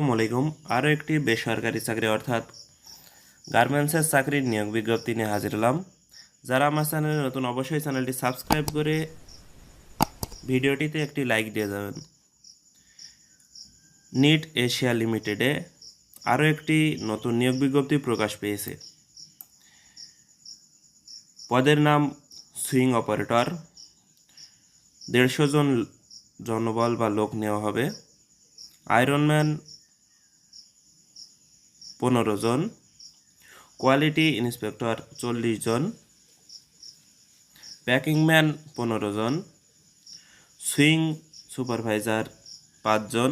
আসসালামু আলাইকুম। আরও একটি বেসরকারি চাকরি অর্থাৎ গার্মেন্টসের চাকরির নিয়োগ বিজ্ঞপ্তি নিয়ে হাজির হলাম। যারা আমার চ্যানেলে নতুন অবশ্যই চ্যানেলটি সাবস্ক্রাইব করে ভিডিওটিতে একটি লাইক দিয়ে যাবেন। নিট এশিয়া লিমিটেডে আরও একটি নতুন নিয়োগ বিজ্ঞপ্তি প্রকাশ পেয়েছে। পদের নাম সুইং অপারেটর। দেড়শো জন জনবল বা লোক নেওয়া হবে। আয়রনম্যান পনেরো জন কোয়ালিটি ইন্সপেক্টর চল্লিশ জন প্যাকিংম্যান পনেরো জন সুইং সুপারভাইজার পাঁচজন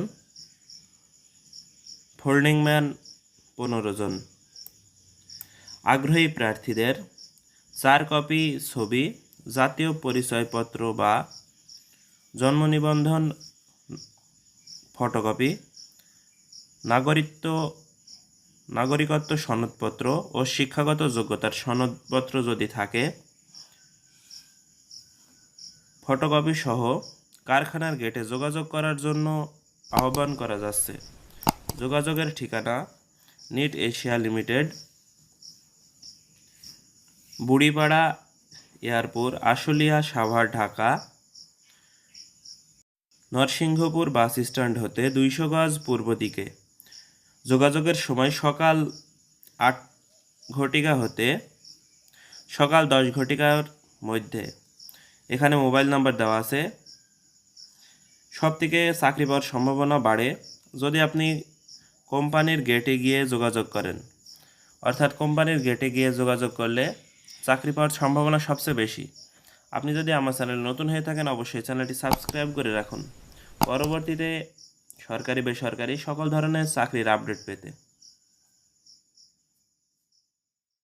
ফোল্ডিংম্যান পনেরো জন। আগ্রহী প্রার্থীদের চার কপি ছবি, জাতীয় পরিচয়পত্র বা জন্ম নিবন্ধন ফটোকপি নাগরিকত্ব নাগরিকত্ব সনদপত্র ও শিক্ষাগত যোগ্যতার সনদপত্র যদি থাকে ফটোকপি সহ কারখানার গেটে যোগাযোগ করার জন্য আহ্বান করা যাচ্ছে। যোগাযোগের ঠিকানা knit Asia limited, Buripara airport, Ashulia, Savar, Dhaka. Narsinghpur bus stand হতে দুইশো গজ পূর্ব দিকে। যোগাযোগের সময় সকাল আট ঘটিকা হতে সকাল দশ ঘটিকার মধ্যে। এখানে মোবাইল নাম্বার দেওয়া আছে। সব থেকে চাকরি পাওয়ার সম্ভাবনা বাড়ে যদি আপনি কোম্পানির গেটে গিয়ে যোগাযোগ করেন। অর্থাৎ কোম্পানির গেটে গিয়ে যোগাযোগ করলে চাকরি পাওয়ার সম্ভাবনা সবচেয়ে বেশি। আপনি যদি আমার চ্যানেল নতুন হয়ে থাকেন, অবশ্যই চ্যানেলটি সাবস্ক্রাইব করে রাখুন। পরবর্তীতে সরকারি বেসরকারি সকল ধরনের চাকরির আপডেট পেতে।